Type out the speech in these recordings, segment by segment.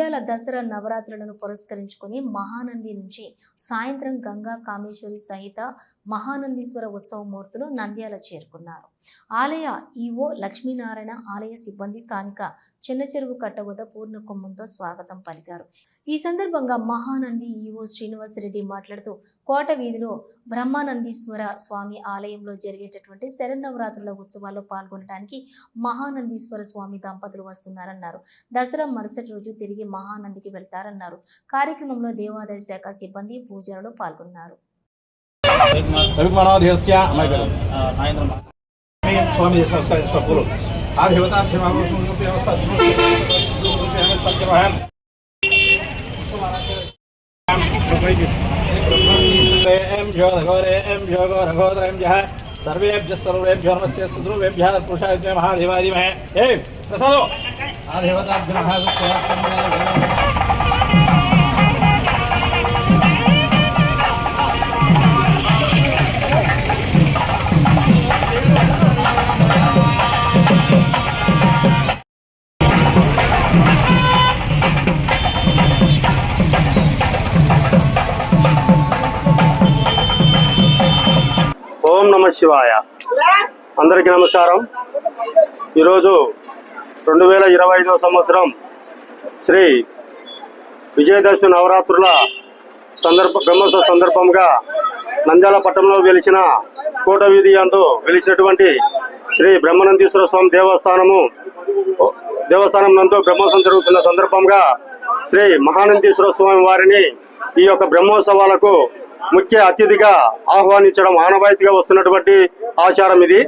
నంద్యాల దసరా నవరాత్రులను పురస్కరించుకుని మహానంది నుంచి సాయంత్రం గంగా కామేశ్వరి సహిత మహానందీశ్వర ఉత్సవ మూర్తులు నంద్యాల చేరుకున్నారు. ఆలయ ఈవో లక్ష్మీనారాయణ ఆలయ సిబ్బంది స్థానిక చిన్న చెరువు కట్ట వద్ద పూర్ణ కుంభంతో స్వాగతం పలికారు. ఈ సందర్భంగా మహానంది ఈవో శ్రీనివాసరెడ్డి మాట్లాడుతూ కోట వీధిలో బ్రహ్మానందీశ్వర స్వామి ఆలయంలో జరిగేటటువంటి శరన్నవరాత్రుల ఉత్సవాల్లో పాల్గొనడానికి మహానందీశ్వర స్వామి దంపతులు వస్తున్నారన్నారు. దసరా మరుసటి రోజు తిరిగి మహానందికి వెళ్తారన్నారు. కార్యక్రమంలో దేవాదాయ శాఖ సిబ్బంది పూజారులు పాల్గొన్నారు. స్వామి చేసిన నమస్కారం చేసిన పూలు ఆ దేవతాభ్యో సర్వేభ్య సర్వేభ్యో నమస్తే ధ్రువేభ్య పురుషాభ్య మహాదేవాదిమహే ఏ ప్రసాదో ఆ దేవతాభ్య నమ శివాయ. అందరికీ నమస్కారం. ఈరోజు రెండు వేల ఇరవై ఐదవ సంవత్సరం శ్రీ విజయదశమి నవరాత్రుల సందర్భ బ్రహ్మోత్సవ సందర్భంగా నంద్యాల పట్టణంలో వెలిసిన కోట వీధి అందు వెలిసినటువంటి శ్రీ బ్రహ్మనందీశ్వర స్వామి దేవస్థానము దేవస్థానం నందు బ్రహ్మోత్సవం జరుగుతున్న సందర్భంగా శ్రీ మహానందీశ్వర స్వామి వారిని ఈ యొక్క బ్రహ్మోత్సవాలకు ముఖ్య అతిథిగా ఆహ్వానించడం ఆనవాయితీగా వస్తున్నటువంటి ఆచారం ఇది.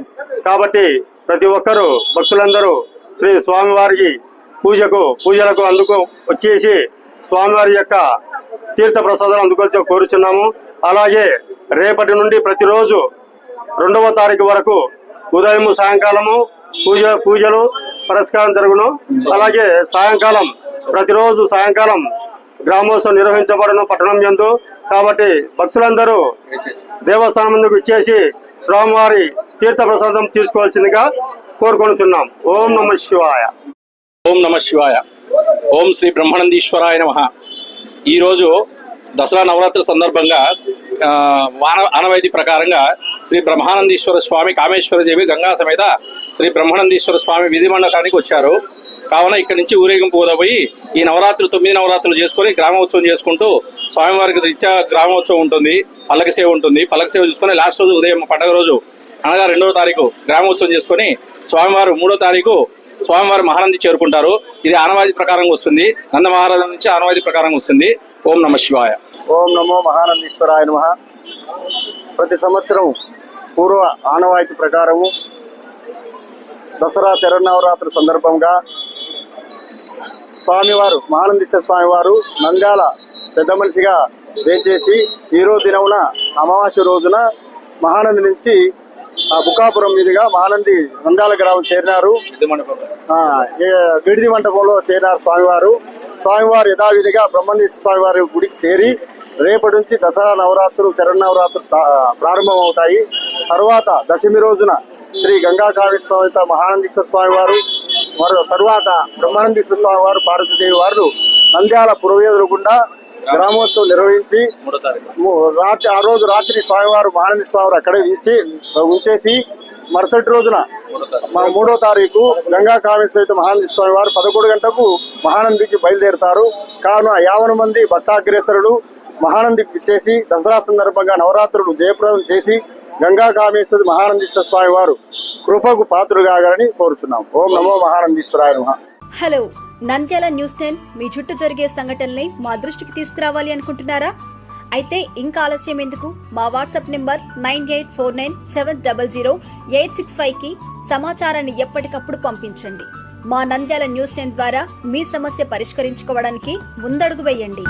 కాబట్టి ప్రతి ఒక్కరూ భక్తులందరూ శ్రీ స్వామివారికి పూజకు పూజలకు అందుకు వచ్చేసి స్వామివారి యొక్క తీర్థ ప్రసాదాలు అందుకొచ్చి కోరుచున్నాము. అలాగే రేపటి నుండి ప్రతిరోజు రెండవ తారీఖు వరకు ఉదయం సాయంకాలము పూజ పూజలు పురస్కారం జరుగును. అలాగే సాయంకాలం ప్రతిరోజు సాయంకాలం గ్రామోత్సవం నిర్వహించబడను పట్టణం యందు. కాబట్టి భక్తులందరూ దేవస్థానం ముందుకు ఇచ్చేసి స్వామివారి తీర్థ ప్రసాదం తీసుకోవాల్సిందిగా కోరుకొనుచున్నాం. ఓం నమ శివాయ. ఓం నమ శివాయ. ఓం శ్రీ బ్రహ్మానందీశ్వరాయ నమ. ఈరోజు దసరా నవరాత్రి సందర్భంగా వాన ఆనవైది ప్రకారంగా శ్రీ బ్రహ్మానందీశ్వర స్వామి కామేశ్వర దేవి గంగా సమేత శ్రీ బ్రహ్మానందీశ్వర స్వామి విధి మండకానికి వచ్చారు. కావున ఇక్కడ నుంచి ఊరేగింపు పోయి ఈ నవరాత్రులు తొమ్మిది నవరాత్రులు చేసుకొని గ్రామోత్సవం చేసుకుంటూ స్వామివారికి నిత్య గ్రామోత్సవం ఉంటుంది పల్లకి సేవ ఉంటుంది. పల్లకి సేవ చూసుకొని లాస్ట్ రోజు ఉదయం పండగ రోజు అనగా రెండవ తారీఖు గ్రామోత్సవం చేసుకొని స్వామివారు మూడో తారీఖు స్వామివారు మహానంది చేరుకుంటారు. ఇది ఆనవాది ప్రకారంగా వస్తుంది. నంద మహారాజు నుంచి ఆనవాది ప్రకారంగా వస్తుంది. ఓం నమ శివాయ. ఓం నమో మహానందీశ్వరాయ నమ. ప్రతి సంవత్సరం పూర్వ ఆనవాయితీ ప్రకారము దసరా శరన్నవరాత్రి సందర్భంగా స్వామివారు మహానందీశ్వర స్వామివారు నంద్యాల పెద్ద మనిషిగా వేంచేసి ఈరోజు దినమున అమావాస్య రోజున మహానంది నుంచి ఆ బుకాపురం మీదుగా మహానంది నంద్యాల గ్రామం చేరినారు. విడిది మంటపంలో చేరినారు స్వామివారు. స్వామివారు యథావిధిగా బ్రహ్మంది స్వామివారి గుడికి చేరి రేపటి నుంచి దసరా నవరాత్రులు శరన్నవరాత్రులు సా- ప్రారంభం అవుతాయి తరువాత దశమి రోజున శ్రీ గంగా కాళేశ్వర మహానందీశ్వర స్వామి వారు మరో తరువాత బ్రహ్మానంది స్వామి వారు పార్వతీదేవి వారు నంద్యాల పురవేదులు గుండా గ్రామోత్సవం నిర్వహించి రాత్రి ఆ రోజు రాత్రి స్వామివారు మహానంది స్వామివారు అక్కడే ఉంచి ఉంచేసి మరుసటి రోజున మా మూడో తారీఖు గంగా కామేశ్వర మహానంది స్వామి వారు పదకొండు గంటకు మహానందికి బయలుదేరుతారు. కావున యావన మంది భక్తాగ్రేసరులు మహానందికి చేసి దసరా సందర్భంగా నవరాత్రులు జయప్రదం చేసి గంగా కామేశ్వరి మహానందీశ్వర స్వామి వారు కృపకు పాత్రులు కోరుచున్నాం. ఓం నమో మహానందీశ్వరాయ హలో నంద్యాల న్యూస్ టెన్ మీ చుట్టూ జరిగే సంఘటనల్ని మా దృష్టికి తీసుకురావాలి అనుకుంటున్నారా? అయితే ఇంకా ఆలస్యం ఎందుకు? మా WhatsApp number nine eight four nine seven double zero eight six ఫైవ్కి సమాచారాన్ని ఎప్పటికప్పుడు పంపించండి. మా నంద్యాల న్యూస్ టెన్ ద్వారా మీ సమస్య పరిష్కరించుకోవడానికి ముందడుగు వేయండి.